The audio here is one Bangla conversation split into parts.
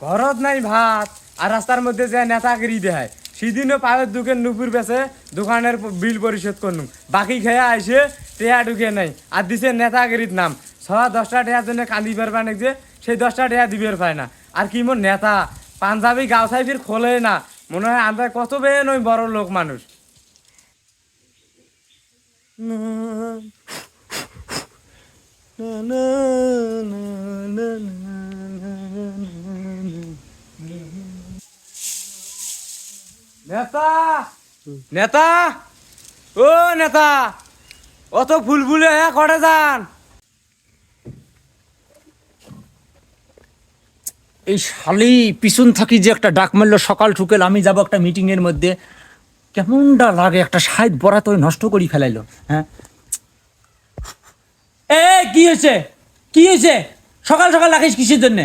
ঘরত নাই ভাত আর রাস্তার মধ্যে যে নেতাগিরি দেয় সেদিনও পায়ের দোকান নুপুর বেছে দোকানের বিল পরিশোধ করলুম বাকি খেয়ে আইসে টেয়া ঢুকে নাই আর দিছে নেতাগিরির নাম সবা দশটা টেয়ার জন্য কান্দি পারবা নাকি যে সেই দশটা টেয়া দিবের পায় না আর কি মোর নেতা পাঞ্জাবি গাও সাইফির খোলে না মনে হয় আমরা কত বেয়ে নই বড় লোক মানুষ নেতা! নেতা! ও নেতা! অত ফুল ফুলে হ্যাঁ করে যান? এই শালি পিছন থাকি যে একটা ডাক মারলো সকাল ঠুকেল আমি যাব একটা মিটিং এর মধ্যে। কেমনটা লাগে একটা সাইড বরাত ওই নষ্ট করি ফেলাইলো হ্যাঁ? এ কি হয়েছে? কি হয়েছে? সকাল সকাল রাখিস কিসের জন্য?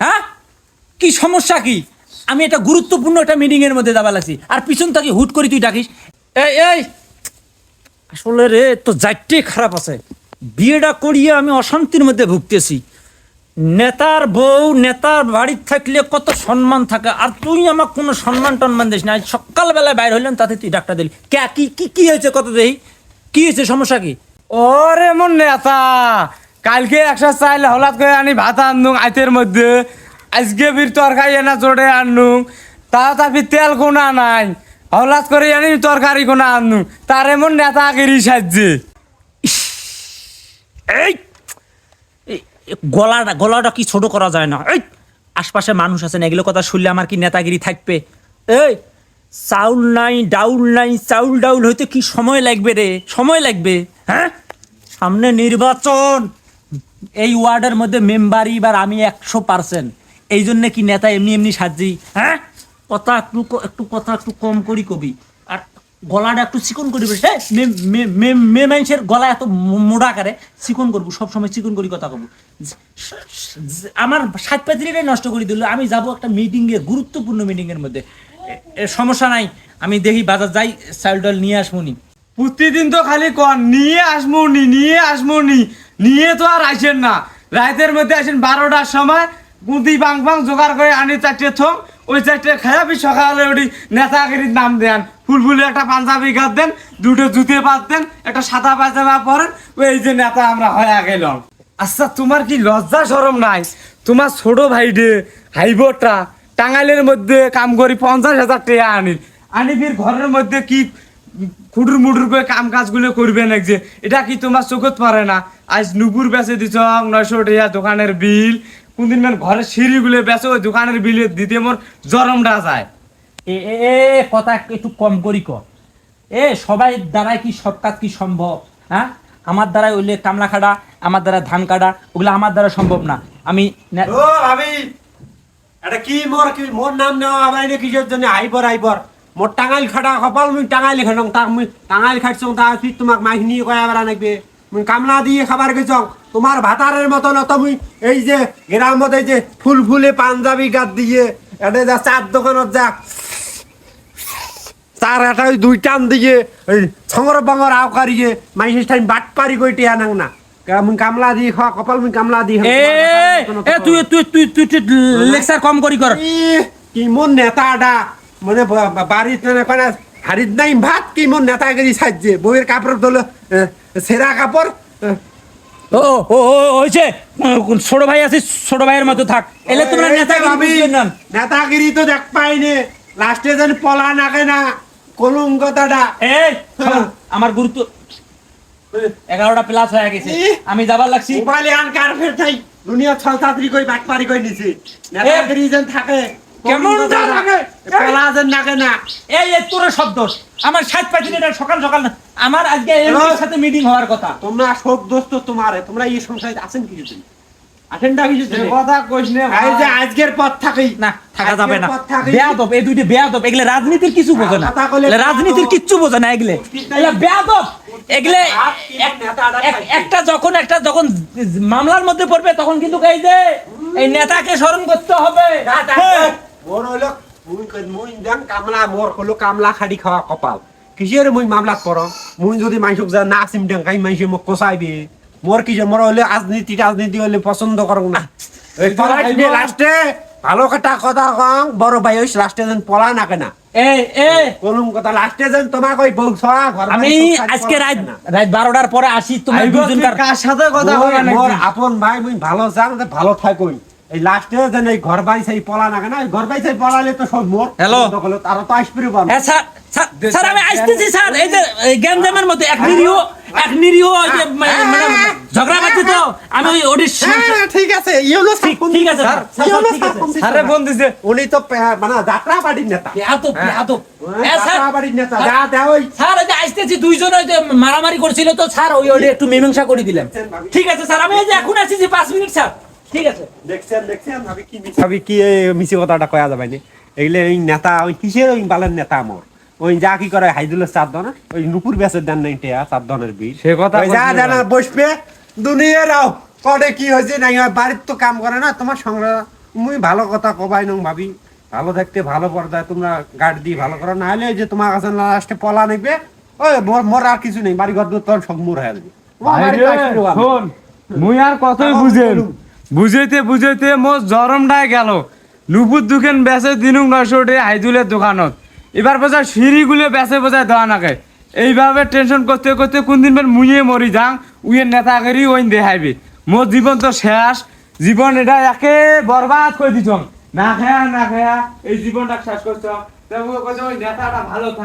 হ্যাঁ? কি সমস্যা কি? আমি এটা গুরুত্বপূর্ণ একটা মিটিং এর মধ্যে যাবার লাগছি। আর পিছন থাকি হুট করে তুই ডাকিস। এই এই! আসলে রে তো যাইতে খারাপ আছে। বিয়েটা করিয়ে আমি অশান্তির মধ্যে ভুগতেছি। নেতার বউ, নেতার বাড়ির থাকলে কত সম্মান থাকে। আর তুই আমাকে কোনো সম্মান টম্মান দিস না। সকালবেলায় বাইর হইলেন তাতে তুই ডাক্তার দিলি। কে, কি কি কি হয়েছে কত দেই কি হয়েছে, সমস্যা কি? ওরে মন নেতা, কালকে একশো চাইলে হলাত করে আনি ভাত আনুং আইতের মধ্যে। আজকে ফির তরকারি এনা জোড়ে আনুং তা তাপি তেল কোনা নাই। হলাত করে আনি তরকারি কোনা আনুং তার এমন নেতা গিরি সাজছে। এই গলাটা গলাটা কি ছোট করা যায় না? এই, আশপাশে মানুষ আছেন, এগুলো কথা শুনলে আমার কি নেতাগিরি থাকবে? এই, চাউল নাই, ডাউল নাই, চাউল ডাউল হইতে কি সময় লাগবে রে? সময় লাগবে হ্যাঁ? সামনে নির্বাচন। এই ওয়ার্ডের মধ্যে মেম্বার এবার আমি একশো পার্সেন্ট। এই জন্য কি নেতা এমনি এমনি সাজি হ্যাঁ? কথা একটু একটু কথা একটু কম করি কবি। আর গলাটা একটু চিকন করি হ্যাঁ? মে- মানুষের গলা এত মোড়া আকারে চিকন করব, সবসময় চিকন করি কথা কব। আমার সাত পাত্রিটাই নষ্ট করে দিল, আমি যাব একটা মিটিংয়ে গুরুত্বপূর্ণ মিটিংয়ের মধ্যে। সমস্যা নাই, আমি দেখি বাজার যাই চাউল ডাল নিয়ে আসবনি প্রতিদিন তো খালি কন, নিয়ে আসমু নি, নিয়ে আসমু নি, নিয়ে তো আর আইসেন না। রাতের মধ্যে আসেন বারোটার সময় গুদি বাং বাং জোগাড় করে আনি চারটে থম ওই চারটে খায়াবি সকালে ওটি নেতাগিরির নাম দেন ফুলফুলি একটা পাঞ্জাবি গাছ দেন, দুটো জুতে দেন একটা সাদা পায়জামা পরেন ওই যে নেতা আমরা হয়ে গেলাম আচ্ছা তোমার কি লজ্জা সরম নাই? তোমার ছোট ভাই ভাইডে হাইবোটা টাঙ্গাইলের মধ্যে কাম করি পঞ্চাশ হাজার টাকা আনি আনি ফির ঘরের মধ্যে কি খুটুর মুটুর করে কাম কাজগুলো করবে না যে? এটা কি তোমার চোখত পারে না? আজ নুপুর বেচে দিছ, নয়শো টাকা দোকানের বিল কোনদিন মানে ঘরের সিঁড়িগুলো বেচে ওই দোকানের বিল দিতে মোর জরমটা যায়। এ এ এ, কথা একটু কম করি কর এ সবাই দ্বারাই কি সব কাজ কি সম্ভব? হ্যাঁ? আমার দ্বারাই ওইলে কামলা কাটা আমার দ্বারা ধান কাটা ওগুলো আমার দ্বারা সম্ভব না। আমি নে- ও ভাবি! এটা কি মোর কি মোর নাম নেওয়া না কিসের জন্য? আইবর আইবর। মোর টাঙাইল খাটা কপাল মুই টাঙাইল খাটং তাক মুই টাঙাইল খাটছং তা তুই তোমাক মাইক নিয়ে কয়া বেড়া নাকবে মুই কামলা দিয়ে খাবার গেছং তোমার ভাতারের মতো নত মুই এই যে গ্রামত এই যে ফুল ফুলে পাঞ্জাবি গাত দিয়ে এটা যা চার দোকানত যা তার এটা ওই দুই টান দিয়ে ওই ছঙর বঙর আও কারিয়ে মাইসের টাইম বাট পারি কই টিয়া নাং না। মুই কামলা দিয়ে খাওয়া কপাল মুই কামলা খাওয়া, এ এ তুই তুই তুই তুই তুই লেকচার কম করি কর। কি মন নেতাটা মানে বাড়িতে কোন হারিত নাই ভাত কি মন নেতাগিরি সাজছে বইয়ের কাপড় তোলো সেরা কাপড়? ও ও ও হয়েছে। ছোট ভাই আছিস? ছোট ভাইয়ের মতো থাক। এলে তোমরা নেতাগিরি তো দেখ পাইনে। লাস্টে যেন পলা নাকে না কলঙ্কতাটা। এই আমার গুরুত্ব এগারোটা প্লাস হয়ে গেছে। আমি যাবার লাগছি। মোবাইলে আন কারফের থাই দুনিয়া ছলতাত্রি কই বাট পারি কই নিছে। নেতাগিরি যেন থাকে কেমনটা লাগে? পলা যেন নাকে না। এই তোর শব্দ আমার সাত পাঁচ সকাল সকাল না আমার আজকে এমপির সাথে মিটিং হওয়ার কথা। তোমরা সব দোস্ত তোমার তোমরা এই সংসারে আছেন কিছু দিন আছেন না কিছু কথা কইস নে এই যে আজকের পর থাকেই। না থাকা যাবে না। বেয়াদব এই দুইটা বেয়াদব এগুলো রাজনীতির কিছু বোঝে না। রাজনীতির কিচ্ছু বোঝে না এগুলো। এগুলো বেয়াদব। এগুলো এক- এক- একটা যখন একটা যখন মামলার মধ্যে পড়বে তখন কিন্তু এই যে এই নেতাকে স্মরণ করতে হবে। হ্যাঁ। মোর দেন কামলা মোর হলো কামলা খাড়ি খাওয়া কপাল। কিসের মুই মামলা পড় মুই যদি মাইসক যা না আসিম দেন কাই মাইসে মোক কষাইবে মোর কিসে মোর হলে রাজনীতি রাজনীতি হইলে পছন্দ করং না? লাস্টে ভালো কথা কথা কং বড় ভাই ওই লাস্টে যেন পলা না? কেনা এ এ। কলম কথা লাস্টে যেন তোমাকে ওই বউ আমি আজকে রাত রাত বারোটার পরে আসি তোমার কার সাথে কথা মোর আপন ভাই মুই ভালো চান ভালো থাকুন এই লাস্টে যেন এই ঘর বাড়ি সেই পলা না কেনা এই ঘর বাড়ি সেই পলালে তো সব মোর। Hello? দখলে তারা তো আসবে পারবে হ্যাঁ স্যার স্যার, স্যার আমি আসতেছি স্যার। এই যে গ্যাঞ্জামের মধ্যে এক নিরীহ এক নিরীহ ওই যে মানে ঝগড়া করছে তো আমি ওই হ্যাঁ, ঠিক আছে। ইউনুস ঠিক ঠিক আছে স্যার। স্যার, স্যার, ঠিক আছে। আরে ফোন দিছে। উনি তো মানে যাত্রা পার্টির নেতা। ওই যে মারামারি করছিল তো স্যার ওই ওই একটু মীমাংসা করে দিলেন ঠিক আছে স্যার আমি এই যে এখন আসছি পাঁচ মিনিট স্যার। ঠিক আছে। দেখছেন দেখছেন? ভাবি কি মিছি কি মিছি কথাটা কয়া যাবে না? এগুলো এই নেতা ওই কিসের ওই বালের নেতা আমার ওই যা কি করে হাইদুলের চার দনের ওই নুপুর বেসের দেন নাই টেয়া চার দনের বিল সে কথা যা জানা বসবে। দুনিয়া রাও কবে কি হয়েছে নাই বাড়ির তো কাম করে না তোমার মুই ভালো কথা কবাই নং ভাবি। ভালো থাকতে ভালো পর্দায় তোমরা গাড়ি দিয়ে ভালো করো। না হলে যে তোমার কাছে লাস্টে পলা নেবে ওই মোর মোর আর কিছু নেই বাড়ি ঘর তোর সব মোর হয়ে যাবে। মুই আর তাও বুঝেন। বুঝাইতে বুঝাইতে মোর জরমটাই গেল। নুপুর দোকান বেচে দিনুক নয়শো টে হাইদুলের দোকানত। এবার বোঝা সিঁড়িগুলো বেচে বোঝায় দেওয়া নাকে এইভাবে টেনশন করতে করতে কোন দিন বের মুইয়ে মরি যাং উইয়ের নেতাগিরি ওইন দেখাইবে। মোর জীবন তো শেষ। জীবন এটা একে বরবাদ করে দিছ? না খেয়া না খেয়া, এই জীবনটা শেষ করছ। ওই নেতাটা ভালো থাকে